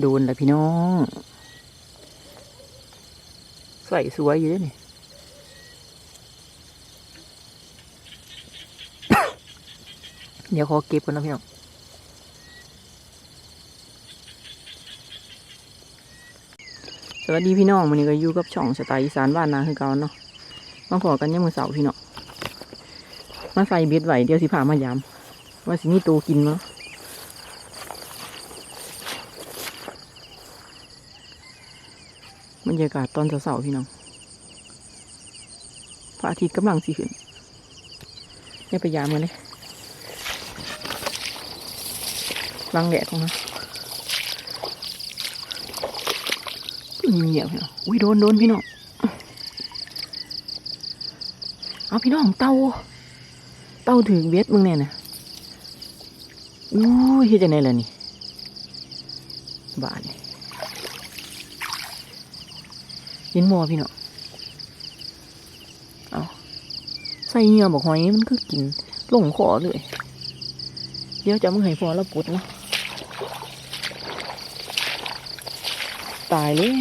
โดนล้วพี่น้องใส่สวยอยู่ด้อนี่เดี๋ยวขอเก็บก่อนนะพี่น้องสวัสดีพี่น้องวันนี้ก็อยู่กับช่องสไตล์อีสานบ้านนาคือเก่าเนาะมาพอกันยังมือเสาร์พี่น้องมาใส่เบ็ดไหวเดี๋ยวสิพามายามว่าสิมีตัวกินมั้ง บรรยากาศตอนเสาร์ๆพี่น้องพระอาทิตย์กำลังสิขึ้นเนี่ยไปยามกันเลยลังแดดของมันเงียบพี่น้องอุ้ยโดนโดนพี่น้อง เอาพี่น้องเต่าเต่าถึงเวทมึงเนี่ยนะอุ้เฮ็ดจังไดล่ะนี่ บ้าดนี่ เห็นหมอพี่เน้องเอาใส่เหงื่อบอกหอยมันคือกินลงคอเลย เดี๋ยวจะมึงให้พอแล้วปุดนะตายเลย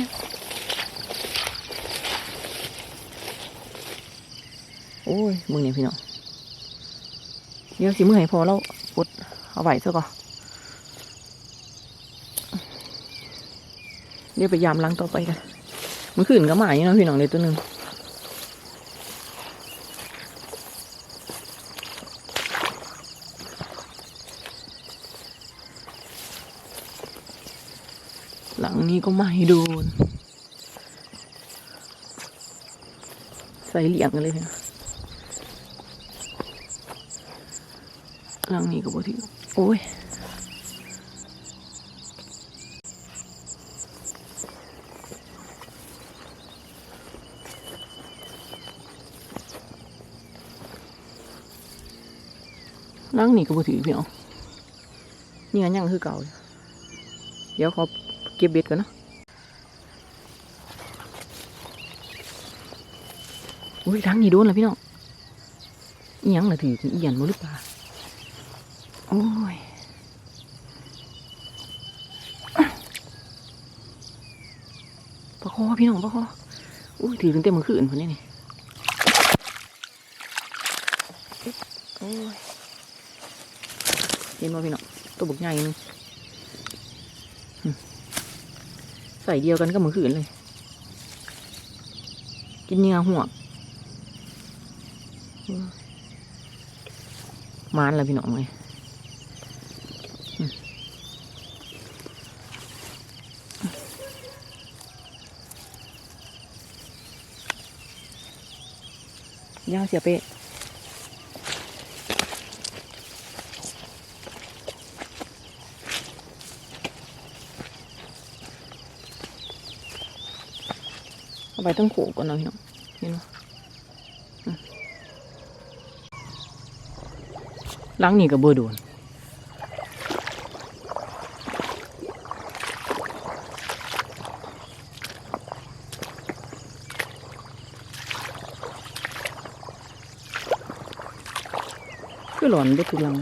โอ้ย มึงเนี่ยพี่น้อง เดี๋ยวสิมึงให้พอแล้วปลดเอาไหวซะก่อนเดี๋ยวไปยามหลังต่อไปกัน มันขึ้นก็หมายเนะพี่น้องเลยตัวหนึ่งหลังนี้ก็ไม่โดน ใส่เหลี่ยงกันเลยนะหลังนี้ก็บ่ถือโอ้ย หลังนี้ก็บ่ถือพี่น้องนี่กันยังคือเก่าอยู่เดี๋ยวขอเก็บเบ็ดก่อนเนาะอุ้ยทางนี้โดนแล้วพี่น้องอีหยังล่ะถืออีหยันมาหรือเปล่าโอ้ยประคอพี่น้องประคออุ้ยถือตั้งแต่เมื่อคืนคนนี้นี่โอ้ย เห็นบ่พี่น้องตัวบุกใหญ่นึงใส่เดียวกันก็เหมื่อคืนเลย กินเนื้อหัวมานแล้วพี่น้องเลยย่างเสียเป๊ะ เอาไปตั้งโขกก่อนเนาะพี่น้องเห็นไหมหลังนี่ก็บ่โดนคือหลอนเด็ดทุกหลัง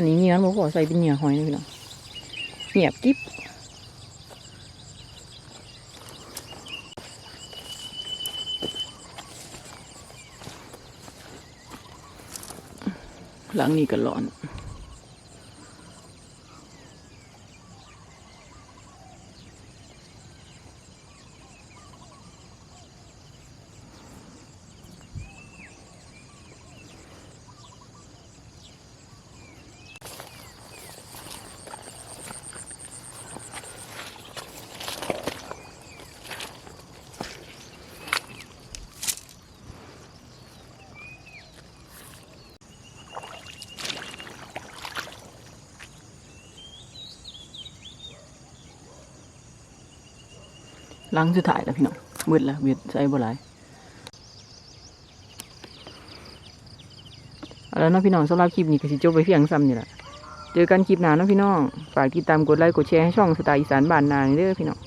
อันนี้เงี้ยบอกว่าใส่เป็นเหงื่อหอยนะพี่น้องเนียบกิ๊บหลังนี้ก็ร้อน ล้างสุดท้ายแล้วพี่น้องมืดแล้วเบียดใส่บ่หลายเอาแล้วนะพี่น้องสำหรับคลิปนี้ก็สิจบไปเพียงซ้ำนี่แหละเจอกันคลิปหน้านะพี่น้อง ฝากติดตามกดไลค์กดแชร์ให้ช่องสไตล์อีสานบ้านนานี่เด้อพี่น้อง